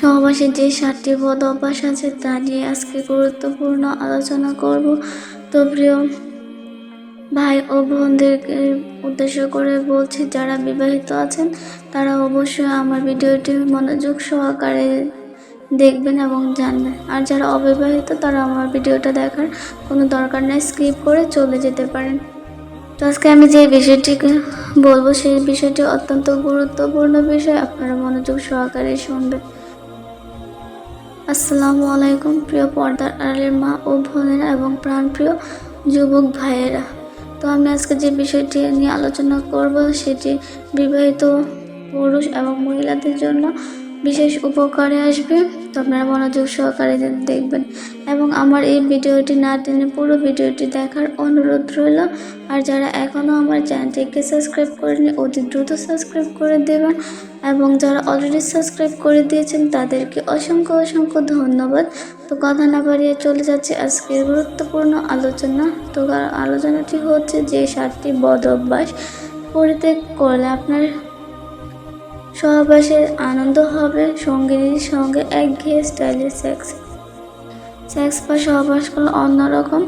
সহবাসে যে সাতটি বদ অভ্যাস আছে তা নিয়ে আজকে গুরুত্বপূর্ণ আলোচনা করব। তো প্রিয় ভাই ও বোনদেরকে উদ্দেশ্য করে বলছি, যারা বিবাহিত আছেন, তারা অবশ্যই আমার ভিডিওটি মনোযোগ সহকারে দেখবেন এবং জানবেন। আর যারা অবিবাহিত, তারা আমার ভিডিওটা দেখার কোনো দরকার নেই, স্কিপ করে চলে যেতে পারেন। তো আজকে আমি যে বিষয়টি বলব, সেই বিষয়টি অত্যন্ত গুরুত্বপূর্ণ বিষয়, আপনারা মনোযোগ সহকারে শুনবেন। আসসালামু আলাইকুম, প্রিয় পর্দার আড়ালের মা ও বোনেরা এবং প্রাণপ্রিয় যুবক ভাইয়েরা। তো আমি আজকে যে বিষয়টি নিয়ে আলোচনা করব, সেটি বিবাহিত পুরুষ এবং মহিলাদের জন্য বিশেষ উপকারে আসবে তো আপনারা মনোযোগ সহকারে দেখবেন। এবং আমার এই ভিডিওটি না টেনে পুরো ভিডিওটি দেখার অনুরোধ রইল। আর যারা এখনও আমার চ্যানেলটিকে সাবস্ক্রাইব করেনি অতি দ্রুত সাবস্ক্রাইব করে দেবেন। এবং যারা অলরেডি সাবস্ক্রাইব করে দিয়েছেন, তাদেরকে অসংখ্য অসংখ্য ধন্যবাদ। তো কথা না বাড়িয়ে চলে যাচ্ছে আজকের গুরুত্বপূর্ণ আলোচনা। তো আলোচনাটি হচ্ছে যে সাতটি বদ অভ্যাস পরিত্যাগ করলে আপনার সহবাসের আনন্দ হবে, সঙ্গিনীর সঙ্গে একঘেয়ে স্টাইলের সেক্স সেক্স বা সহবাস করলে অন্যরকম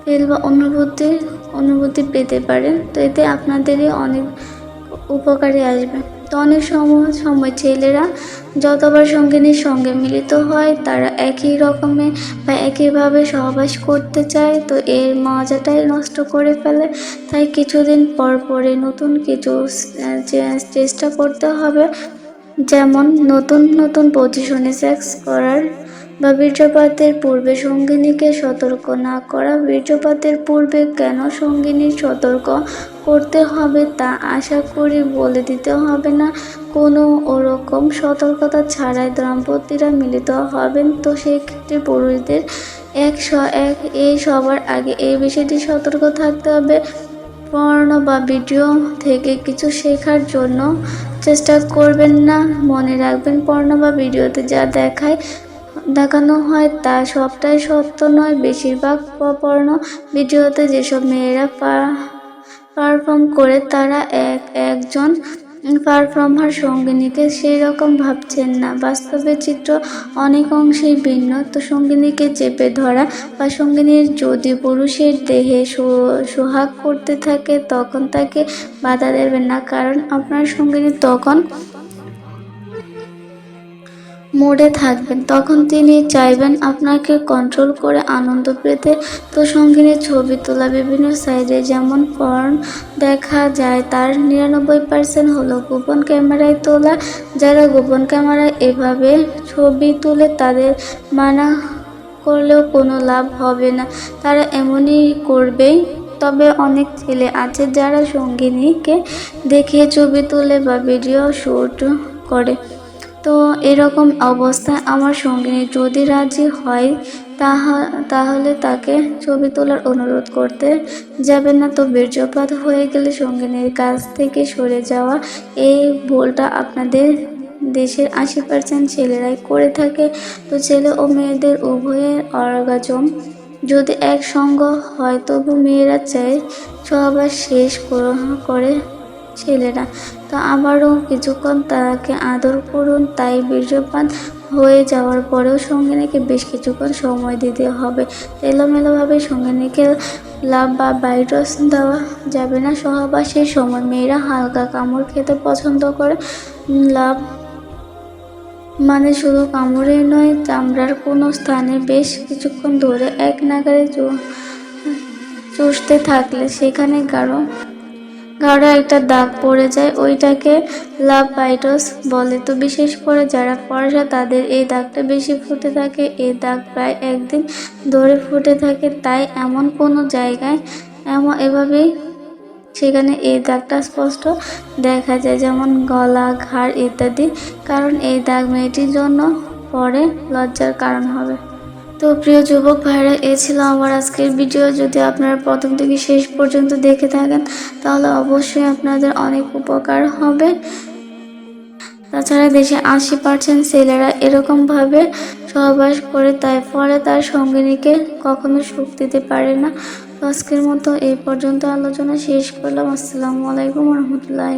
ফিল বা অনুভূতি অনুভূতি পেতে পারেন তো এতে আপনাদেরই অনেক উপকারে আসবে। তো অনেক সময় সময় ছেলেরা যতবার সঙ্গিনীর সঙ্গে মিলিত হয়, তারা একই রকমের বা একইভাবে সহবাস করতে চায়। তো এর মজাটাই নষ্ট করে ফেলে। তাই কিছুদিন পর পরে নতুন কিছু চেষ্টা করতে হবে। যেমন নতুন নতুন পজিশনে সেক্স করার বা বীর্যপাতের পূর্বে সঙ্গিনীকে সতর্ক না করা, বীর্যপাতের পূর্বে কেন সঙ্গিনী সতর্ক করতে হবে তা আশা করি বলে দিতে হবে না। কোনো ওরকম সতর্কতা ছাড়াই দম্পতিরা মিলিত হবেন। তো সেক্ষেত্রে পুরুষদের এক এক এই সবার আগে এই বিষয়টি সতর্ক থাকতে হবে। পর্ণ বা ভিডিও থেকে কিছু শেখার জন্য চেষ্টা করবেন না। মনে রাখবেন পর্ণ বা ভিডিওতে যা দেখায় দেখানো হয়, তা সবটাই সত্য নয়। বেশিরভাগ পর্ণ ভিডিওতে যেসব মেয়েরা পারফর্ম করে, তারা এক, একজন পারফর্মার সঙ্গিনীকে সেই রকম ভাবছেন না। বাস্তবে চিত্র অনেক অংশেই ভিন্ন। তো সঙ্গিনীকে চেপে ধরা বা সঙ্গিনীর যদি পুরুষের দেহে সোহাগ করতে থাকে, তখন তাকে বাধা দেবেন না। কারণ আপনার সঙ্গিনী তখন মোডে থাকবেন। তখন তিনি চাইবেন আপনাকে কন্ট্রোল করে আনন্দ পেতে। তো সঙ্গিনীর ছবি তোলা বিভিন্ন সাইডে যেমন পর্ন দেখা যায়, তার নিরানব্বই পার্সেন্ট হলো গোপন ক্যামেরায় তোলা। যারা গোপন ক্যামেরায় এভাবে ছবি তুলে, তাদের মানা করলেও কোনো লাভ হবে না। তারা এমনই করবেই। তবে অনেক ছেলে আছে যারা সঙ্গিনীকে দেখিয়ে ছবি তুলে বা ভিডিও শ্যুট করে। তো এরকম অবস্থায় আমার সঙ্গিনী যদি রাজি হয়, তাহা, তাহলে তাকে ছবি তোলার অনুরোধ করতে যাবে না। তো বীর্যপাত হয়ে গেলে সঙ্গিনীর কাছ থেকে সরে যাওয়া এই ভুলটা আপনাদের দেশের আশি পার্সেন্ট ছেলেরাই করে থাকে। তো ছেলে ও মেয়েদের উভয়ের অর্গাজম যদি একসঙ্গ হয়, তবু মেয়েরা চায় সহবাস শেষ করে ছেলেরা। তো আবারও কিছুক্ষণ তাকে আদর করুন, তাই বীর্যপাত হয়ে যাওয়ার পরেও সঙ্গিনীকে বেশ কিছুক্ষণ সময় দিতে হবে। এলোমেলোভাবে সঙ্গিনীকে লাভ বা বাইটস দেওয়া যাবে না। সহবাসের সময় মেয়েরা হালকা কামড় খেতে পছন্দ করে। লাভ মানে শুধু কামড়ে নয়, চামড়ার কোনো স্থানে বেশ কিছুক্ষণ ধরে এক নাগারে চুষতে থাকলে সেখানে গাঢ় গাঢ় একটা দাগ পড়ে যায়, ওইটাকে লাভ বাইটস বলে। তো বিশেষ করে যারা পড়াশা তাদের এই দাগটা বেশি ফুটে থাকে। এই দাগ প্রায় একদিন ধরে ফুটে থাকে। তাই এমন কোনো জায়গায় এমন এভাবেই সেখানে এই দাগটা স্পষ্ট দেখা যায়, যেমন গলা, ঘাড় ইত্যাদি। কারণ এই দাগ মেয়েটির জন্য পরে লজ্জার কারণ হবে। তো প্রিয় যুবক ভাইরা, এ ছিল আমার আজকের ভিডিও যদি আপনারা প্রথম থেকে শেষ পর্যন্ত দেখে থাকেন, তাহলে অবশ্যই আপনাদের অনেক উপকার হবে। তাছাড়া দেশে আশি পার্সেন্ট ছেলেরা এরকমভাবে সহবাস করে, তাই ফলে তার সঙ্গিনীকে কখনো সুখ দিতে পারে না। আজকের মতো এই পর্যন্ত আলোচনা শেষ করলাম। আসসালামু আলাইকুম রহমতুল্লাহ